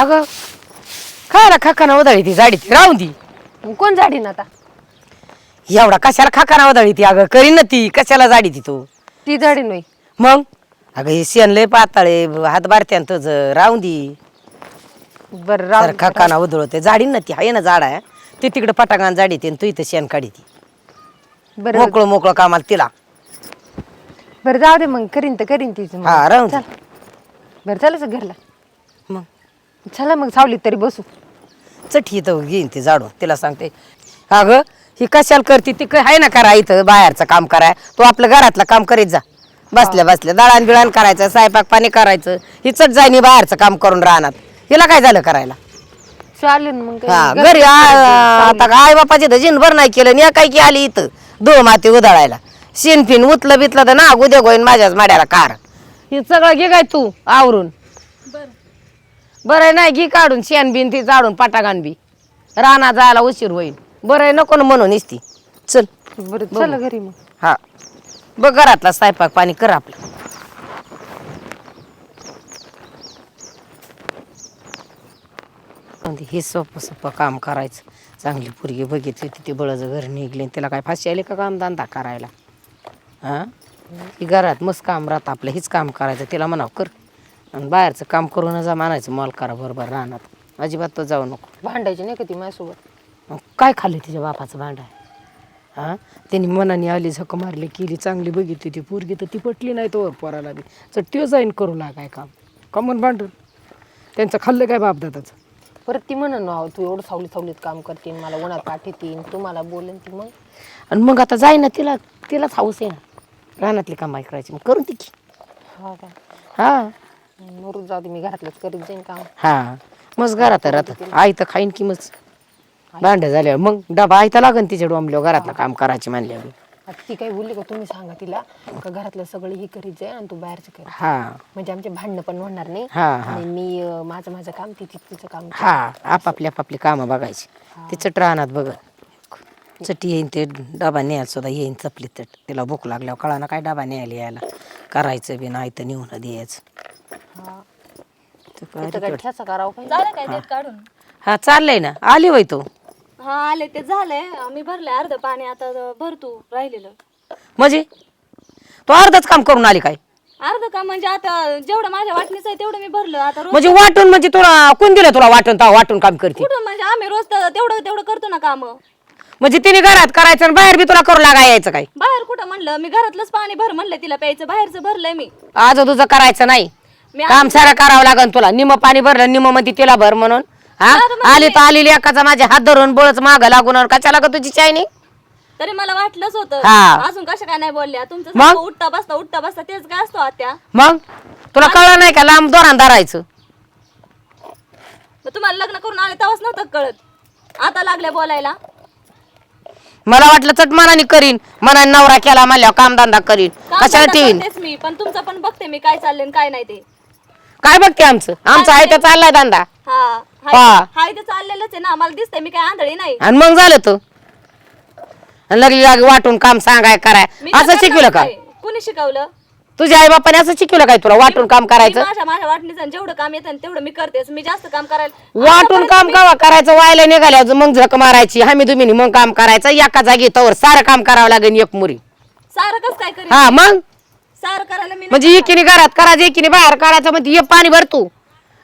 अगं खायला खाकाना उधळी ती जाडी ती राहून मग कोण जाडीन आता? एवढा कशाला खाकाना उधळी ती अगं करीन ना ती. कशाला जाडी ती? तू ती जाडीन होई मग? अगं हे शेण लय पाताळे हात बारत्यान तुझ. राहून दी. बरं राहू तर खाकाना उधळते जाडी ना ती. आहे ना झाड आहे. ती तिकडे पटांगण जाडी ती तू इथं शेण काढी ती बरं मोकळं मोकळं कामाला तिला. बरं जाऊ दे मग. करीन तर करीन तीच मग. हा राहून दे. बरं चालायचं घरला. चला मग सावलीत तरी बसू. चठी इथं घेईन ती जाडून तिला सांगते. अगं ही कशाला करते? ती काय आहे ना करा इथं बाहेरचं काम कराय तू आपलं घरातलं काम करीत जा. बसल्या बसल्या दळण बिळण करायचं स्वयंपाक पाणी करायचं ही चट जाईनी बाहेरचं काम करून राहणार. हिला काय झालं करायला? चालेल मग. हा घरी आ- आता आई बापाची तर जिनभर नाही केलं आणि काय की आली इथं दो माती उधळायला. शिन फिन उतलं बितलं तर ना उद्या गोईन माझ्याच माड्याला कार. हे सगळं घे काय तू आवरून. बरं नाही घे काढून शेण बिन ती जाडून पाटागान बी. राणा जायला उशीर होईल. बरं आहे, नको ना म्हणून इसती चल. बरं चला घरी मग. हा. बघ घरातला स्वयंपाक पाणी कर आपलं. म्हणते हे सोपं सोपं काम करायचं. चांगली पोरगी बघितली तिथे बळच घर निघले. तिला काय फाशी आली का काम धंदा करायला? हा? ही घरात मस्त काम राहतं आपलं हेच काम करायचं. तिला म्हणावं कर. आणि बाहेरचं काम करून जा म्हणायचं मॉल करा बरोबर राहणार अजिबात तो जाऊ नको. भांडायची नाही का ती माझ्यासोबत? मग काय खाल्लं तिच्या बापाचं भांडा? हा? त्यांनी मनाने आली झक मारली केली चांगली बघितली ती पोरगी तर ती पटली नाही तो पोराला बी. तर त्यो जाईन करू लागाय काम. कमन भांडून. त्यांचं खाल्लं काय बाप दादाचं परत ती म्हणून ना तू एवढं सावलीत सावलीत काम करतीन मला उन्हात पाठीतीन तुम्हाला बोलेन ती मग. आणि मग आता जाई ना तिला तिलाच हाऊस आहे ना. रानातली कामाई करायची मग करून ती की. हा का? हा. मरून जाऊ दे मी घरातलंच करीत जाईन काम. हा मस्त घरात राहतात. आई तर खाईन की मग भांडं झाल्यावर. मग डबा आई तर लागन तिच्या डोंबल्यावर घरातलं काम करायची म्हणल्यावर. आता ती काही बोलली का? तुम्ही सांगा तिला का घरातलं सगळं ही करीत जाय आणि तू बाहेरचं कर. हा. म्हणजे आमचे भांडणं पण होणार नाही. हा हा. आणि मी अं, माझं माझं काम ती ती- तिचं काम हा आपापली आपापली कामं बघायची. ती चट राहणार बघ. चट येईन ते डबा न्यायला सुद्धा येईन चपली चट तिला भूक लागल्यावर कळा काय डबा न्यायला यायला. करायचं बी नाही तर नेऊन द्यायचं. तर काय तिथं काय ठ्याचा करावं काही? झालं काय देत काढून? हा चाललंय ना. आली होय तू? हा आले ते झालंय. मी भरले अर्ध पाणी आता भर तू राहिलेलं. म्हणजे? तू अर्धच काम करून आली काय? अर्ध का म्हणजे आता जेवढं माझ्या वाटणीचं आहे तेवढं मी भरलं. आता रोज म्हणजे वाटून म्हणजे तुला कोण दिलं तुला वाटून? ता वाटून काम करते. म्हणजे आम्ही रोज तर तेवढं तेवढं करतो ना काम. म्हणजे तिने घरात करायचं आणि बाहेर बी तुला करू लागा यायचं काय? बाहेर कुठं म्हणलं? मी घरातलंच पाणी भर म्हणलं तिला प्यायचं. बाहेरचं भरलंय मी. आज तुझं करायचं नाही. मी काम सारं करावं लागन तुला. निम पाणी भरलं निममध्ये तिला भर म्हणून. हा? आली तर आलेली एकाचा माझ्या हात धरून बळच माग लागून आणि कशाला ग तुझी चायनी तरी मला वाटलंच होतं. हा. अजून कशा काय नाही बोलल्या. तुमचं मग? सारखं उठता बसता उठता बसता तेच काय असतो आत्या. मग? तुला कळलं नाही का लांब दोरान धरायचं? मग तुम्हाला लग्न करून आले तेव्हाच नव्हतं कळत. आता लागल्या बोलायला. मला वाटलं चट मनाने करीन. मनाने नवरा केला म्हणल्यावर कामधंदा करीन. काम कशाला धंदा ठेवीन? करतेच मी पण तुमचं पण बघते मी काय चाललंय आणि काय नाही ते. काय बघते आमचं? आमचं आहे तर चाललाय धंदा. हा हा. हाय हाय ते चाललेलंच आहे ना मला दिसतंय मी काय आंधळी नाही. आणि मग झालं आणि लगेच लागे वाटून काम सांगाय कराय. मी असं शिकवलं का. कुणी शिकवलं? तुझ्या आई बापाने असं शिकवलं काय तुला वाटून काम मी करायचं? माझ्या माझ्या वाटणीचं जेवढं काम येतं ना तेवढं मी करतेच मी जास्त काम करायला वाटून काम कावा करायचं? व्हायला निघाल्या मग झक मारायची. हमी तुम्ही मग काम करायचं. एका जागी तवर सारं काम करावं लागेल एक मुरी. सारं कस काय करेल हा मग? सारं करायला मी म्हणजे एकीने घरात करायचं एकीने बाहेर काढायचं म्हणजे ये पाणी भर तू.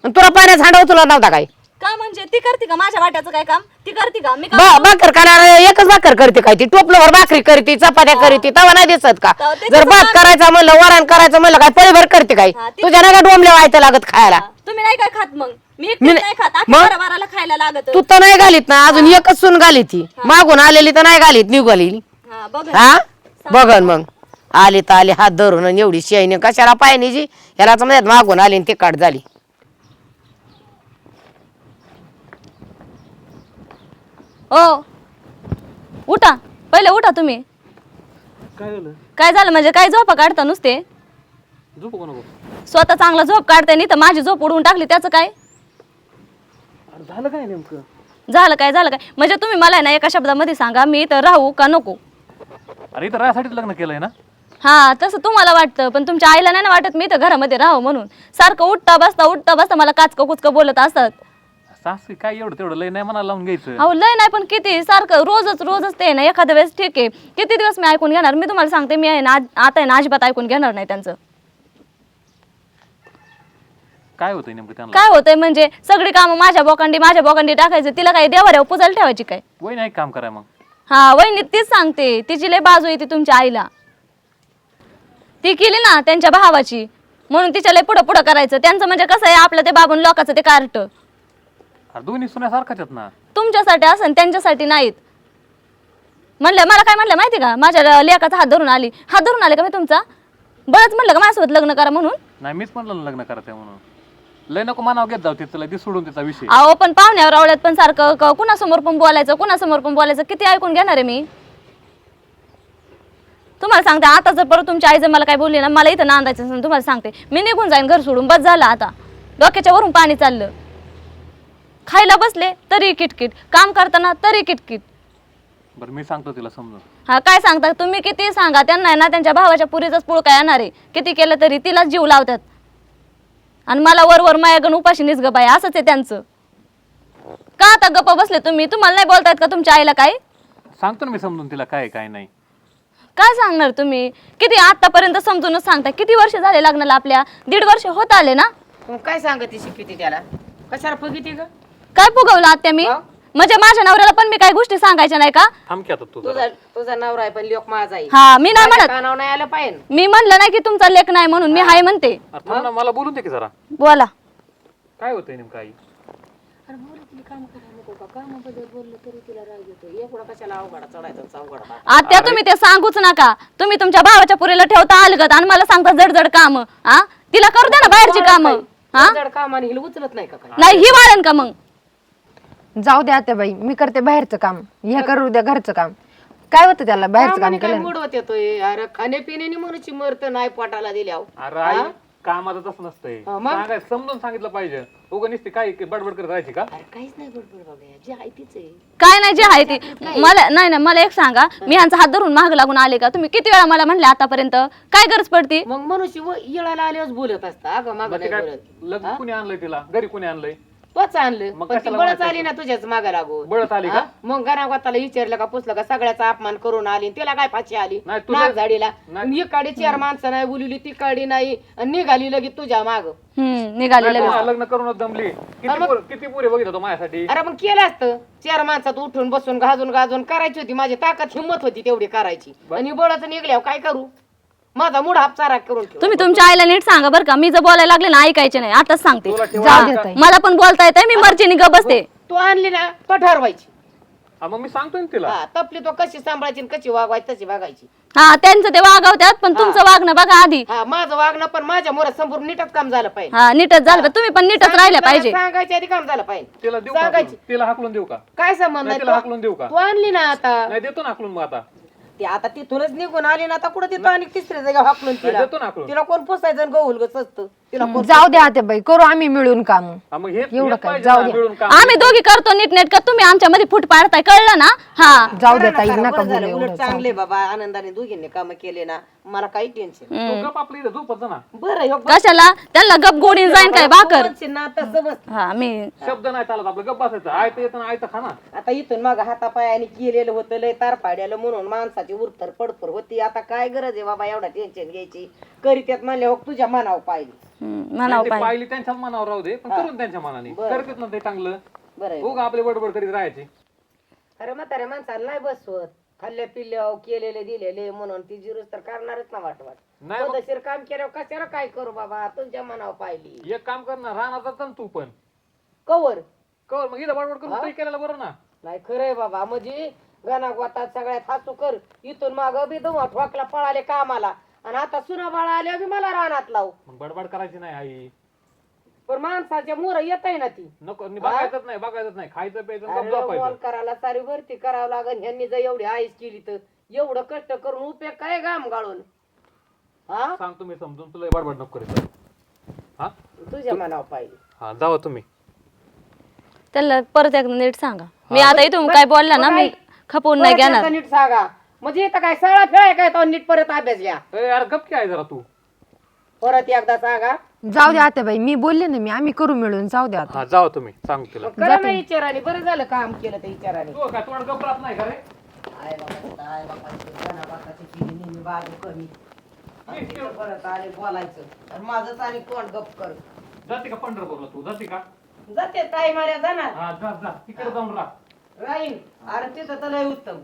आणि तुला पाण्यात हांडव तुला नव्हता काय? का म्हणजे? ती करते का माझ्या वाट्याचं काय काम? ती करते का? मी बा भाकर करायला एकच भाकर करते काय ती? टोपल्यावर भाकरी करते चपात्या करते तवा नाही दिसत का? ते जर कसं भात करायचा म्हणलं वरण करायचं म्हणलं काय पळीभर करते काय? हा, ते- तुझ्या नाही का डोंबल्या व्हायचं लागत खायला. तुम्ही नाही काय खात मग? मी मी एकटीच नाही- नाही खात. मग? अख्ख्या बाराला खायला लागत. तू तर नाही घालीत ना अजून एकच सून घाली ती. मागून आलेली तर नाही घालीत निघाली. हा बघ हा? बघन मग. आली तर आली हात धरून आणि एवढी शियाईने कशाला पाहिजे जी? याला तर मागून आली आणि ते काट झाली. ओ उठा. पहिले उठा तुम्ही. काय झालं? काय झालं म्हणजे काय झोपा काढता नुसते? झोप नको स्वतः चांगला झोप काढताय नाही तर माझी झोप उडवून टाकली त्याचं काय? अरे झालं काय नेमकं? झालं काय झालं काय? म्हणजे तुम्ही मला ना एका शब्दामध्ये सांगा मी इथं राहू का नको? अरे इथं रायासाठीच लग्न केलंय ना? हा तसं तुम्हाला वाटतं पण तुमच्या आईला नाही ना वाटत मी तर घरामध्ये राहावं म्हणून? सारखं उठता बसता उठता बसता मला काचकं कुचकं बोलत असतात सासू काय एवढं तेवढं लय नाही मनाला लावून घ्यायचं? अहो लय नाही पण किती सारखं रोजच रोजच ते ना एखाद्या वेळेस ठीक आहे. किती दिवस मी ऐकून घेणार? मी तुम्हाला सांगते मी आहे ना आज- आता आहे ना अजिबात ऐकून घेणार नाही त्यांचं. काय होतंय नेमकं त्यांना? काय होतंय म्हणजे सगळी कामं माझ्या बोकांडी माझ्या बोकांडी टाकायचं तिला काय देवाऱ्यावर पुजायला ठेवायची काय? वय नाही काम कराय मग? हा वहिनी तीच सांगते तिची लय बाजू येते तुमच्या आईला. ती केली ना त्यांच्या भावाची. म्हणून तिच्या लय पुढं पुढं करायचं. त्यांचं म्हणजे कसं आहे आपलं ते बाबून लोकांचं ते कार्ट. अरे दोन्ही सुन्यासारखाच आहेत ना. तुमच्यासाठी असं त्यांच्यासाठी नाहीत. म्हणलं मला काय म्हणलं माहिती का? माझ्या लेकाचा हात धरून आली. हात धरून आले का मी तुमचा? बळच म्हणलं का माझ्यासोबत लग्न करा म्हणून? नाही मीच म्हणलं ना लग्न करायचं म्हणून. लय नको मानाव घेत जाऊ तिथं ती सोडून तिचा विषय. अहो पण पाहुण्यावर आवडत पण सारखं क- कुणासमोर पण बोलायचं कुणासमोर पण बोलायचं. किती ऐकून घेणार आहे मी? तुम्हाला सांगते आता जर परत तुमची आई जर मला काय बोलली ना मला इथं नांदायचं असेल, तुम्हाला सांगते. मी निघून जाईन घर सोडून बस झालं आता. डोक्याच्या वरून पाणी चाललं. खायला बसले तरी किटकिट. काम करताना तरी किटकिट. बरं मी सांगतो तिला समजून. हा काय सांगता? तुम्ही किती सांगा त्यांना आहे ना त्यांच्या भावाच्या पुरीचाच पुळ काय येणार आहे? किती केलं तरी तिलाच जीव लावतात. आणि मला वर वर मायागण उपाशी निसग बाय असंच आहे त्यांचं. का आता गप्प बसले तुम्ही? तुम्हाला नाही बोलतायत का तुमच्या आईला काय सांगतो ना मी समजून तिला काय आहे, काय नाही. काय सांगणार तुम्ही? किती आतापर्यंत समजूनच सांगता. किती वर्ष झाले लग्नाला आपल्या? दीड वर्ष होत आले ना? मग काय सांगते शिकवते त्याला? कशाला फुगिती ग? काय फुगवलं आत्या मी? हा? म्हणजे माझ्या नवऱ्याला पण मी काही गोष्टी सांगायच्या नाही का? थांब की आता तू जरा. तुझा तुझा नवरा आहे पण लोक माझा आहे. हा मी नाही म्हणत. कानावर नाही आलं पाहिजे. मी म्हणलं नाही की तुमचा लेख नाही म्हणून मी हाय म्हणते. अरे थांब ना मला बोलून दे की जरा. बोला. काय होतंय नेमकं आई? एवढा कशाला अवघडा चढायचा अवघडा आता तुम्ही ते सांगूच नका. तुम्ही तुमच्या भावाच्या पुरीला ठेवता अलगत आणि मला सांगता जड काम. हा तिला करू द्या ना बाहेरची काम. हा जड काम आणि हिला उचलत नाही का काय नाही ही वाढन का मग? जाऊ द्या आता बाई मी करते बाहेरचं काम. ह्या करू द्या घरचं काम. काय होतं त्याला बाहेरचं काम कामाने काय केलं मूड होते तो अरे खाण्यापिण्याने मरत नाही पोटाला दिल्या अरे आई कामाचं तसं नसतंय. हा, मग? सांगाय समजून सांगितलं पाहिजे. उगा नुसती काय बडबड करत राहायची का? अरे काहीच नाही बाबा जे आहे तीच आहे. काय नाही जे आहे ते मला नाही नाही मला एक सांगा. मी यांचा हात धरून माग लागून आले का? तुम्ही किती वेळा मला म्हणले आतापर्यंत? काय गरज पडती? मग मनुष्य व येळाला आल्यावर बोलत असता अगं माग मग ते नाही काय बोलत. लग्न कुणी आणलंय तिला? घरी कुणी आणलंय? तोच आणलं. मग पण ती कशाला बळच म्हणायचं आली ना तुझ्याच मागा लागू बळत आली का? मग घरागोताला विचारलं का पुसलं का सगळ्याचा अपमान करून आली तिला काय फाशी आली? नाही, तुझं- नाग झाडीला नाही. ही काडी चार माणसं नाही बोलवली ती काडी नाही आणि निघाली लगेच तुझ्या माग. हम्म निघाले नाही, लगेच. तुम्हाला लग्न करूनच दमली किती पोरं- किती पुरे बघितलं तो माझ्यासाठी? अरे मग केलं असतं. चार माणसात उठून बसून गाजून गाजून करायची होती. माझी ताकद हिंमत होती तेवढी करायची. आणि बळच निघल्यावर काय करू? माझा मूड हापचारा करून ठेव. तुम्ही तुमच्या आईला नीट सांगा बरं का. मी जर बोलायला लागले ना ऐकायचे नाही. आताच सांगते. तुला ठेवा जाऊ का? देत आहे मला पण बोलता येते मी मर्जीने ग बसते. तू आणली ना तो ठरवायची हा, मग मी सांगतोय ना तिला. हा तपली तो कशी सांभाळायची आणि कशी वागवायची तशी वागायची. हा त्यांचं ते वागवतात पण तुमचं वागणं बघा आधी. हा माझं वागणं पण माझ्या मोर संपूर्ण नीटच काम झालं पाहिजे. हा नीटच झालं पाहिजे. तुम्ही पण नीटच राहिल्या पाहिजे. सांगायच्या आधी काम झालं पाहिजे. तिला देऊ का? सांगायची. हाकलून? तिला हाकलून देऊ का? काय संबंध नाही नाही तिला? हाकलून देऊ का? तू आणली ना आता. नाही देतो ना हाकलून मग आता. ती आता तिथूनच निघून आली ना आता कुठे तिथं आणि तिसऱ्या जागा हाकलून तिला? देतो ना हाकलून. तिला कोण पुसायचं आणि गहूल गच असतं? तिला कोण जाऊ द्या आता बाई करू आम्ही मिळून काम. हा, मग हे एवढं काय, पाहिजे जाऊ ना, दे. मिळून काम. आम्ही दोघी करतो नीट नेट का तुम्ही आमच्या मध्ये फूट पाडताय कळलं ना? हा. जाऊ द्या करा ताई ना, नका बरं बोलू झालं. एवढं उलट चांगले बाबा आनंदाने दोघींनी काम केले ना मला काही टेन्शन तू गप आपली इथं झोपत जा ना. बरं ह्यो कशाला? त्यांना गप गोडीन जाईन काय ना बस. हा मी शब्द नाही चालत आपलं गप बसायचं. आयत येतं आयत खा ना. आता इथून मग हातापायाने केलेलं होतं लय तार पाड्याला म्हणून माणसाची उरतर पडपर होती. आता काय गरज आहे बाबा एवढा टेन्शन घ्यायची? करी त्यात म्हणले हो तुझ्या मनावर हम्म, म्हणावं ते पाहिजे पाहिली त्यांच्याच मनावर राहू दे पण करून त्यांच्या मनाने. करतात ना ते चांगलं. बरं आहे. उगा आपले बडबड करीत राहायची. अरे म्हाताऱ्या माणसाला नाही बसवत. खाल्ल्या पिल्ल्या केलेले दिलेले म्हणून ती जिरूस तर करणारच ना वाट वाट नाही मग पद्धतशीर काम केल्यावर कशाला काय करू बाबा? तुझ्या मनावर पाहिली. एक काम कर ना राहणार जात ना तू पण. कवर? कर मग इथं बडबड करून केलेलं बरं ना. नाही खरंय बाबा. म्हणजे गणा गोतात सगळ्यात हसू कर. इथून माग बी दमा ठोकला पळाले कामाला. आणि आता सुना बाळा आल्या बी मला रानात लावू. मग बडबड करायची नाही आई. पण माणसाच्या मुर येत आहे ना ती. नको नि- बघायचंच नाही बघायचंच नाही. खायचं प्यायचं आणि गप अरे झोपायचं बॉल करायला सारी भरती करावं लागेल ह्यांनी जर एवढी आईस केली तर. एवढं कष्ट करून उपयोग काय घाम गाळून हा? सांगतो मी समजून तुला बडबड नको करीत हा? तुझ्या मनावर पाहिजे हा जावा तुम्ही. त्याला परत एकदा नीट सांगा. मी आता इथून काय बोलला ना मी खपवून नाही परत घेणार. नीट सांगा. म्हणजे इथं काय सळा फिराय काय तो नीट परत अभ्यास घ्या. ए, गप काय जरा तू. परत एकदा सांगा. जाऊ दे आता बाई मी बोलले ना मी आम्ही करू मिळून जाऊ द्या आता. हा जावा तुम्ही सांग तिला. करा ना विचाराने बरं झालं काम केलं त्या विचाराने. तू काय तोंड गप राहत नाही का रे? आय बाबा आय बाबाची जनाबापाची केली नेहमी बाजू कमी. आणि तिथं परत आले बोलायचं. आणि माझंच आणि तोंड गप कर? जाते का पंढरपूरला तू? जाते का? जाते ताई माऱ्या जाणार. हा जा जा. तिकडे जाऊन राहा. राहीन. अरे तिथं तर लय उत्तम.